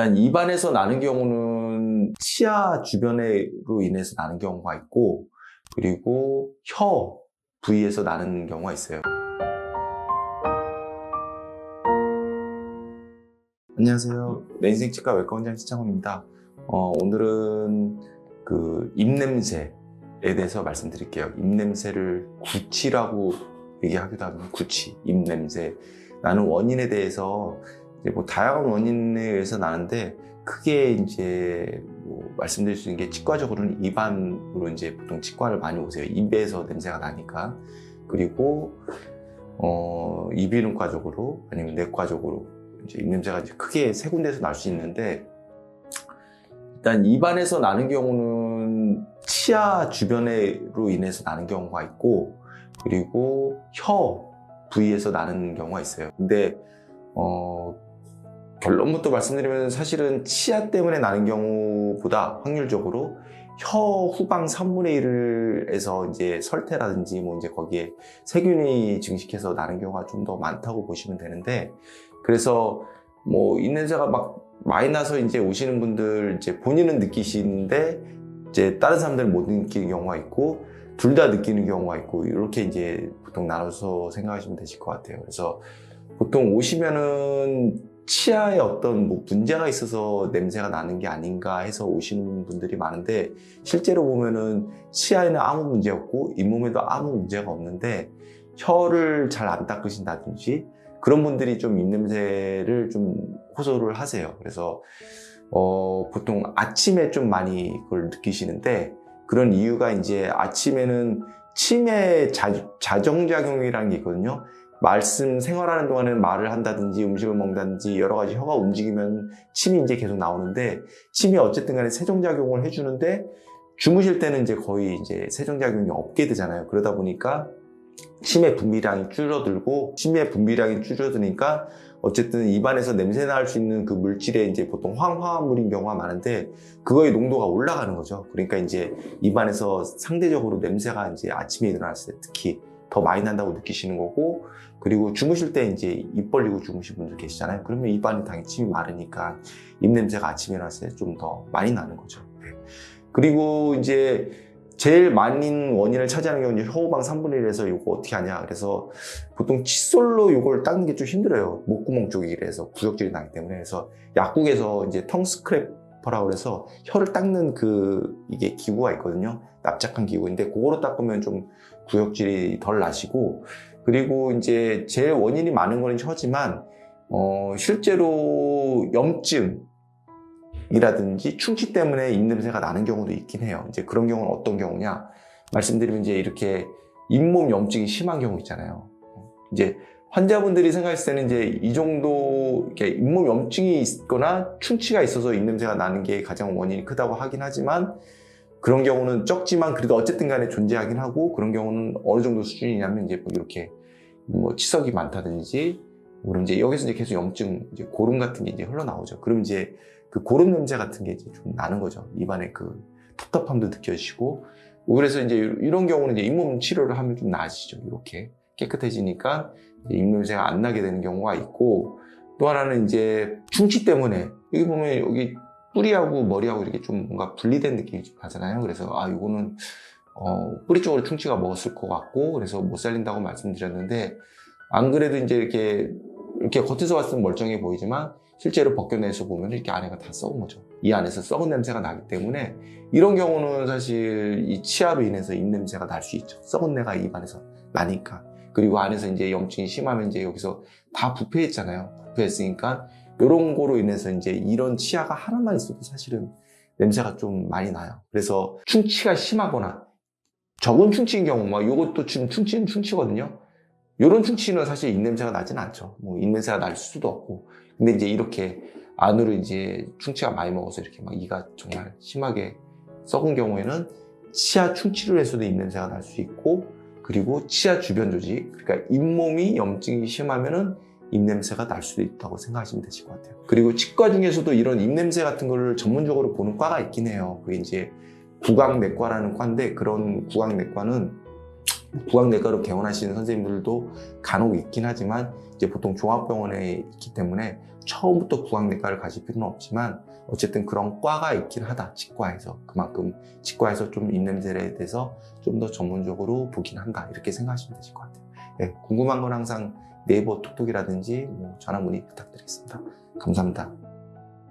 일단 입안에서 나는 경우는 치아 주변으로 인해서 나는 경우가 있고 그리고 혀 부위에서 나는 경우가 있어요. 안녕하세요. 내 인생 치과 외과 원장 시창훈입니다. 어, 오늘은 그 입냄새에 대해서 말씀드릴게요. 입냄새를 구취라고 얘기하기도 합니다. 구취, 입냄새. 나는 원인에 대해서 뭐 다양한 원인에 의해서 나는데 크게 이제 뭐 말씀드릴 수 있는 게 치과적으로는 입안으로 이제 보통 치과를 많이 오세요. 입에서 냄새가 나니까. 그리고 어, 이비인후과적으로 아니면 내과적으로 이제 입냄새가 이제 크게 세 군데서 날 수 있는데 일단 입안에서 나는 경우는 치아 주변으로 인해서 나는 경우가 있고 그리고 혀 부위에서 나는 경우가 있어요. 근데 어, 결론부터 말씀드리면 사실은 치아 때문에 나는 경우보다 확률적으로 혀 후방 3분의 1에서 이제 설태라든지 뭐 이제 거기에 세균이 증식해서 나는 경우가 좀 더 많다고 보시면 되는데 그래서 뭐 입냄새가 막 많이 나서 이제 오시는 분들 이제 본인은 느끼시는데 이제 다른 사람들은 못 느끼는 경우가 있고 둘 다 느끼는 경우가 있고 이렇게 이제 보통 나눠서 생각하시면 되실 것 같아요. 그래서 보통 오시면은 치아에 어떤 뭐 문제가 있어서 냄새가 나는 게 아닌가 해서 오시는 분들이 많은데 실제로 보면은 치아에는 아무 문제 없고 잇몸에도 아무 문제가 없는데 혀를 잘 안 닦으신다든지 그런 분들이 좀 입냄새를 좀 호소를 하세요. 그래서 어, 보통 아침에 좀 많이 그걸 느끼시는데 그런 이유가 이제 아침에는 치매 자, 자정작용이라는 게 있거든요. 말씀 생활하는 동안에는 말을 한다든지 음식을 먹는다든지 여러 가지 혀가 움직이면 침이 이제 계속 나오는데 침이 어쨌든 간에 세정작용을 해주는데 주무실 때는 이제 거의 이제 세정작용이 없게 되잖아요. 그러다 보니까 침의 분비량이 줄어들고 침의 분비량이 줄어드니까 어쨌든 입안에서 냄새 날 수 있는 그 물질에 이제 보통 황화물인 경우가 많은데 그거의 농도가 올라가는 거죠. 그러니까 이제 입안에서 상대적으로 냄새가 이제 아침에 일어났을 때 특히 더 많이 난다고 느끼시는 거고 그리고 주무실 때 이제 입 벌리고 주무신 분들 계시잖아요. 그러면 입안이 당연히 침이 마르니까 입 냄새가 아침에 일어났을 때 좀 더 많이 나는 거죠. 네. 그리고 이제 제일 많은 원인을 차지하는 경우는 혀우방 3분의 1에서 이거 어떻게 하냐. 그래서 보통 칫솔로 이걸 닦는 게 좀 힘들어요. 목구멍 쪽이 그래서 구역질이 나기 때문에. 그래서 약국에서 이제 텅 스크래퍼라고 해서 혀를 닦는 그 이게 기구가 있거든요. 납작한 기구인데 그거로 닦으면 좀 구역질이 덜 나시고 그리고 이제 제일 원인이 많은 거는 혀지만 어, 실제로 염증 이라든지 충치 때문에 입냄새가 나는 경우도 있긴 해요. 이제 그런 경우는 어떤 경우냐? 말씀드리면 이제 이렇게 잇몸 염증이 심한 경우 있잖아요. 이제 환자분들이 생각했을 때는 이제 이 정도 이렇게 잇몸 염증이 있거나 충치가 있어서 입냄새가 나는 게 가장 원인이 크다고 하긴 하지만 그런 경우는 적지만 그래도 어쨌든 간에 존재하긴 하고 그런 경우는 어느 정도 수준이냐면 이제 뭐 이렇게 뭐 치석이 많다든지 그럼 이제 여기서 이제 계속 염증, 이제 고름 같은 게 이제 흘러나오죠. 그럼 이제 그 고름 냄새 같은 게 이제 좀 나는 거죠. 입안에 그 텁텁함도 느껴지고. 그래서 이제 이런 경우는 이제 잇몸 치료를 하면 좀 나아지죠. 이렇게 깨끗해지니까 입냄새가 안 나게 되는 경우가 있고 또 하나는 이제 충치 때문에 여기 보면 여기 뿌리하고 머리하고 이렇게 좀 뭔가 분리된 느낌이 좀 나잖아요. 그래서 아 이거는 어, 뿌리 쪽으로 충치가 먹었을 것 같고 그래서 못 살린다고 말씀드렸는데 안 그래도 이제 이렇게 이렇게 겉에서 때 멀쩡해 보이지만 실제로 벗겨내서 보면 이렇게 안에가 다 썩은 거죠. 이 안에서 썩은 냄새가 나기 때문에 이런 경우는 사실 이 치아로 인해서 입 냄새가 날 수 있죠. 썩은 내가 입 안에서 나니까. 그리고 안에서 이제 염증이 심하면 이제 여기서 다 부패했잖아요. 부패했으니까 이런 거로 인해서 이제 이런 치아가 하나만 있어도 사실은 냄새가 좀 많이 나요. 그래서 충치가 심하거나 적은 충치인 경우, 막 이것도 지금 충치는 충치거든요. 이런 충치는 사실 입냄새가 나진 않죠. 뭐 입냄새가 날 수도 없고. 근데 이제 이렇게 안으로 이제 충치가 많이 먹어서 이렇게 막 이가 정말 심하게 썩은 경우에는 치아 충치를 해서도 입냄새가 날 수 있고 그리고 치아 주변 조직, 그러니까 잇몸이 염증이 심하면은 입냄새가 날 수도 있다고 생각하시면 되실 것 같아요. 그리고 치과 중에서도 이런 입냄새 같은 거를 전문적으로 보는 과가 있긴 해요. 그게 이제 구강내과라는 과인데 그런 구강내과는 부학내과로 개원하시는 선생님들도 간혹 있긴 하지만 이제 보통 종합병원에 있기 때문에 처음부터 부학내과를 가실 필요는 없지만 어쨌든 그런 과가 있긴 하다 치과에서 그만큼 치과에서 좀 입냄새에 대해서 좀 더 전문적으로 보긴 한다 이렇게 생각하시면 되실 것 같아요. 예, 궁금한 건 항상 네이버 톡톡이라든지 뭐 전화 문의 부탁드리겠습니다. 감사합니다.